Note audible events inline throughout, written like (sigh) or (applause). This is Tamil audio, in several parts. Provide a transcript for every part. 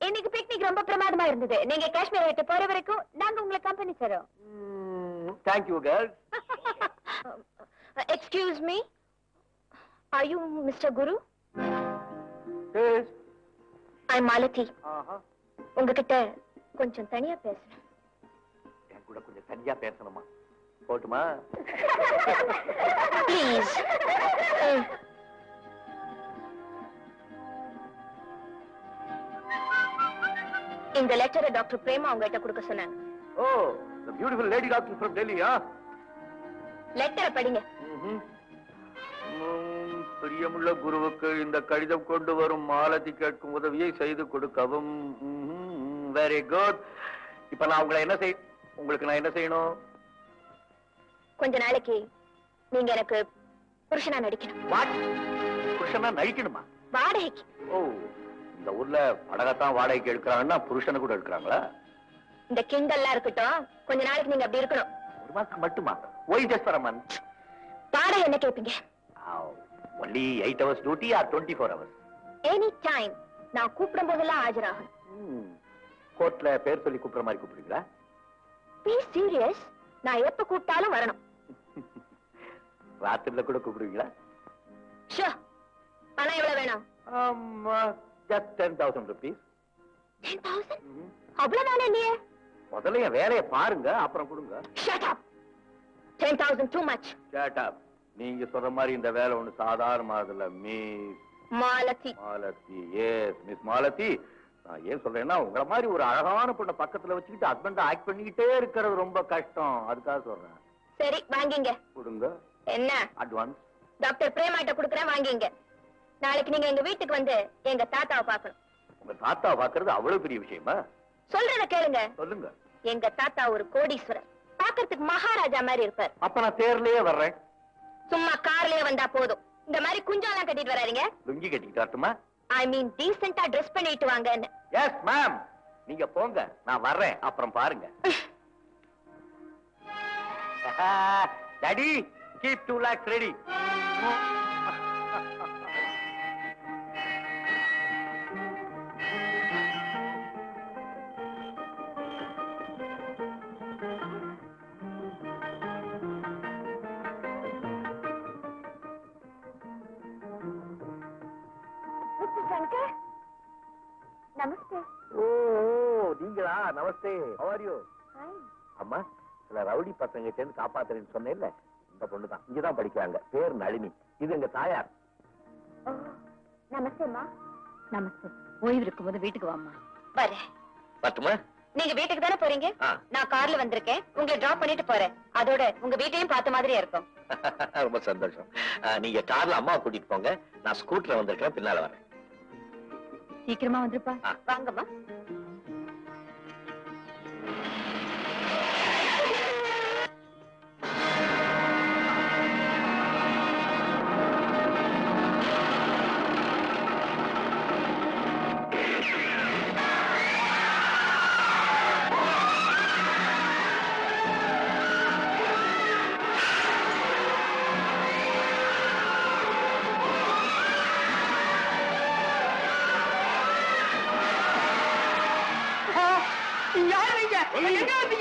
இன்னைக்கு பிக்னிக் ரொம்ப பிரமாதமா இருந்தது. நீங்க காஷ்மீர் விட்டு போற வரைக்கும் நாங்க உங்களுக்கு கம்பெனி தரோம். Thank you girls excuse me are you mister Guru I Malathi உங்ககிட்ட கொஞ்சம் தனியா பேசணும். என் கூட கொஞ்சம் தனியா பேசணுமா? போட்டுமா? ப்ளீஸ் (laughs) இந்த லெட்டரை டாக்டர் பிரேமா உங்ககிட்ட கொடுக்க சொன்னாங்க. Oh the beautiful lady doctor from Delhi ஆ? லெட்டரை படிங்க. பிரியமுள்ள குருவுக்கு இந்த கடிதம் கொண்டு வரும் மாலதி கேட்கும் உதவியை செய்து கொடுக்கவும். வெரி குட் இப்ப நான் உங்களை என்ன செய் உங்களுக்கு நான் என்ன செய்யணும்? கொஞ்ச நாளைக்கு நீங்க எனக்கு புருஷனா நடிக்கணும். வாட் புருஷனா நடிக்கணுமா? வாடகைக்கு. ஓ இந்த ஊர்ல படகத்தான் வாடகைக்கு எடுக்கிறாங்கன்னா புருஷனை கூட எடுக்கிறாங்களா? இந்த கிண்டல்லாம் இருக்கட்டும் கொஞ்ச நாளைக்கு நீங்க அப்படி இருக்கணும். ஒரு மாசம் மட்டுமா? ஒய் மந்த் வாடகை என்ன கேட்பீங்க only eight hours duty or twenty four hours any time நான் கூப்பிடும் போதெல்லாம் ஆஜராகணும் கோர்ட்ல பேர் சொல்லி கூப்பிடுற மாதிரி கூப்பிடுறீங்களா? பி சீரியஸ் நான் எப்ப கூப்பிட்டாலும் வரணும். (laughs) ராத்திரில கூட கூப்பிடுவீங்களா? ஷோ பணம் எவ்வளவு வேணும்? ஆமா just ten thousand rupees ten thousand அவ்வளவு வேலை இல்லையே. முதல்ல என் வேலையை பாருங்க அப்புறம் கொடுங்க. Shut up ten thousand too much கேட்டா நீங்க சொல்ற மாதிரி இந்த வேலை ஒண்ணு சாதாரணமானதுல miss Malathi. Malathi yes miss Malathi. நான் ஏன் சொல்றேன்னா உங்கள மாதிரி ஒரு அழகான பொண்ணை பக்கத்துல வச்சுக்கிட்டு ஹஸ்பண்ட் ஆக்ட் பண்ணிக்கிட்டே இருக்கிறது ரொம்ப கஷ்டம். அதுக்காக சொல்றேன். சரி வாங்கிங்க. கொடுங்க. என்ன? அட்வான்ஸ் டாக்டர் பிரேமாட்ட குடுக்கறேன் வாங்கிங்க. நாளைக்கு நீங்க எங்க வீட்டுக்கு வந்து எங்க தாத்தாவை பார்க்கணும். உங்க தாத்தா பாக்குறது அவ்வளவு பெரிய விஷயமா? சொல்றத கேளுங்க. சொல்லுங்க. எங்க தாத்தா ஒரு கோடீஸ்வரர். பார்க்கறதுக்கு மகாராஜா மாதிரி இருப்பார். அப்ப நான் தேர்லயே வர்றேன். சும்மா கார்லயே வந்தா போதும். இந்த மாதிரி குஞ்சாலாம் கட்டிட்டு வராதீங்க. லுங்கி கட்டிக்கிட்டு வரட்டுமா? ஐ மீன் டீசெண்டா ட்ரெஸ் பண்ணிட்டு வாங்கன்னு. எஸ் மேம் நீங்க போங்க. நான் வர்றேன். அப்புறம் பாருங்க. Daddy keep two lakhs ready Shankar namaste. Oh நீங்களா? நமஸ்தே. ஹவ் அம்மா சில ரவுடி பசங்க சேர்ந்து காப்பாத்துறேன்னு சொன்னேன்ல. இந்த பொண்ணு தான் இங்கதான் படிக்கிறாங்க. பேர் நளினி. இது எங்க தாயார். நமஸ்தேம்மா. நமஸ்தே. ஓய்வு இருக்கும்போது வீட்டுக்கு வாம்மா. வரேன். பத்துமா நீங்க வீட்டுக்கு தானே போறீங்க. நான் கார்ல வந்திருக்கேன். உங்களை டிராப் பண்ணிட்டு போறேன். அதோட உங்க வீட்டையும் பார்த்த மாதிரியே இருக்கும். (laughs) ரொம்ப சந்தோஷம். நீங்க கார்ல அம்மா கூட்டிட்டு போங்க. நான் ஸ்கூட்டர்ல வந்திருக்கேன் பின்னால வரேன். சீக்கிரமா வந்துருப்பா. வாங்கம்மா.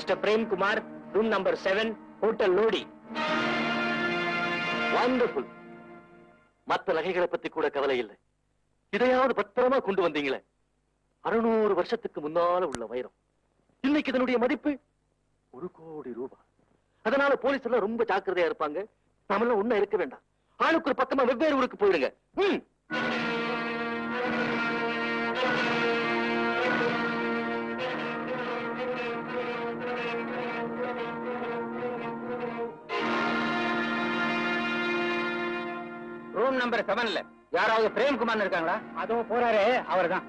Mister Premkumar room number seven hotel Lodhi wonderful மத்த நகைகளை பத்தி கூட கவலை இல்லை. இதையாவது பத்திரமா கொண்டு வந்தீங்களே. அறுநூறு வருஷத்துக்கு முன்னால உள்ள வைரம். இன்னைக்கு இதனுடைய மதிப்பு ஒரு கோடி ரூபாய் அதனால போலீஸ் எல்லாம் ரொம்ப ஜாக்கிரதையா இருப்பாங்க. நாமெல்லாம் ஒண்ணு இருக்க வேண்டாம். ஆளுக்கு ஒரு பக்கமா வெவ்வேறு ஊருக்கு போயிடுங்க ரூம் நம்பர் செவன்ல யாராவது பிரேம்குமார் இருக்காங்களா? அதோ போறாரு அவர்தான்.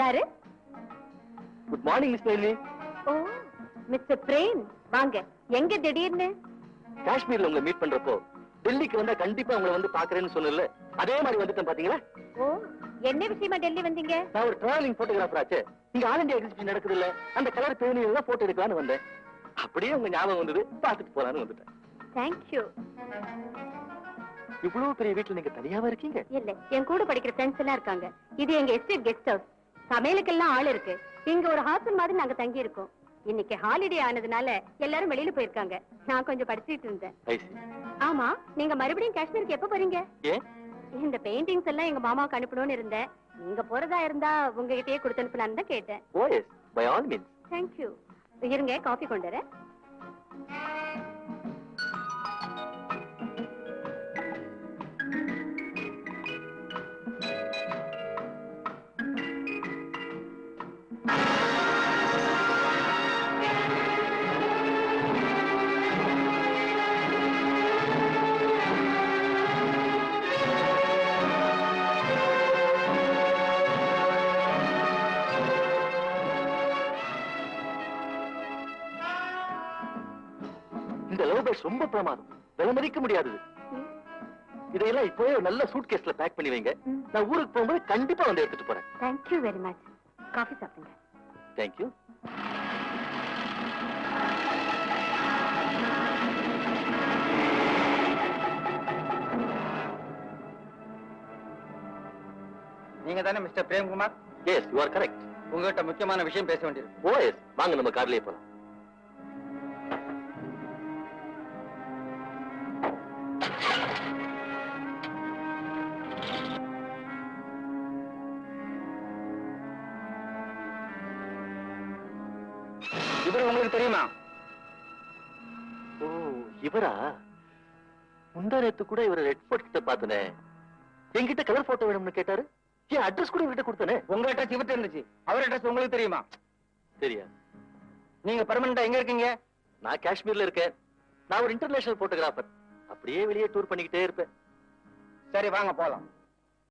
யாரு? Good morning miss Nalini oh mister Prem வாங்க. எங்க திடீர்னு? காஷ்மீர்ல உங்களை மீட் பண்றப்போ டெல்லிக்கு வந்தா கண்டிப்பா உங்களை வந்து பாக்குறேன்னு சொன்னல அதே மாதிரி வந்துட்டேன் பாத்தீங்களா? ஓ என்ன விஷயமா டெல்லி வந்தீங்க? நான் ஒரு டிராவலிங் போட்டோகிராஃபர் ஆச்சு. இங்க ஆல் இந்தியா எக்ஸிபிஷன் நடக்குது இல்ல அந்த கலர் பேனியில எல்லாம் போட்டோ எடுக்கலாம்னு வந்தேன். அப்படியே உங்க ஞாபகம் வந்தது. பார்த்துட்டு போலான்னு வந்துட்டேன். தேங்க்யூ இவ்வளவு பெரிய வீட்டுல நீங்க தனியாவா இருக்கீங்க? இல்ல என் கூட படிக்கிற ஃப்ரெண்ட்ஸ் எல்லாம் இருக்காங்க. இது எங்க எஸ்டேட் கெஸ்ட் ஹவுஸ் சமையலுக்கெல்லாம் ஆள் இருக்கு. இங்க ஒரு ஹாஸ்டல் மாதிரி நாங்க தங்கி இருக்கோம் இன்னைக்கு ஹாலிடே ஆனதுனால எல்லாரும் வெளியில போயிருக்காங்க. நான் கொஞ்சம் படிச்சிட்டு இருந்தேன். ஆமா நீங்க மறுபடியும் காஷ்மீருக்கு எப்ப போறீங்க? இந்த பெயிண்டிங்ஸ் எல்லாம் எங்க மாமாவுக்கு அனுப்பணும்னு இருந்தேன். நீங்க போறதா இருந்தா உங்ககிட்டயே கொடுத்து அனுப்பலான்னு தான் கேட்டேன். By all means thank you இருங்க காஃபி கொண்டு வரேன். இந்த லவ் பேர்ட்ஸ் ரொம்ப பிரமாதம். விலை மதிக்க முடியாதது இதையெல்லாம் இப்போவே ஒரு நல்ல சூட் கேஸ்ல பேக் பண்ணி வைங்க. நான் ஊருக்கு போகும்போது கண்டிப்பா வந்து எடுத்துட்டு போறேன். Thank you very much coffee சாப்பிடுங்க. தேங்க்யூ நீங்க தானே mister Premkumar? Yes you are correct உங்ககிட்ட முக்கியமான விஷயம் பேச வேண்டியது ஓ எஸ் வாங்க நம்ம கார்லயே போலாம். இவர் உங்களுக்கு தெரியுமா? ஓ இவரா? முந்தா நேத்து கூட இவர் ரெட் ஃபோர்ட் கிட்ட பார்த்தனே. என்கிட்ட கலர் போட்டோ வேணும்னு கேட்டாரு. என் அட்ரஸ் கூட இவர்கிட்ட கொடுத்தனே? உங்க அட்ரஸ் இவர்ட்ட இருந்துச்சு. அவர் அட்ரஸ் உங்களுக்கு தெரியுமா? சரியா நீங்க பெர்மனண்டா எங்க இருக்கீங்க? நான் காஷ்மீர்ல இருக்கேன். நான் ஒரு இன்டர்நேஷனல் போட்டோகிராஃபர் அப்படியே வெளியே டூர் பண்ணிக்கிட்டே இருப்பேன். சரி வாங்க போலாம்.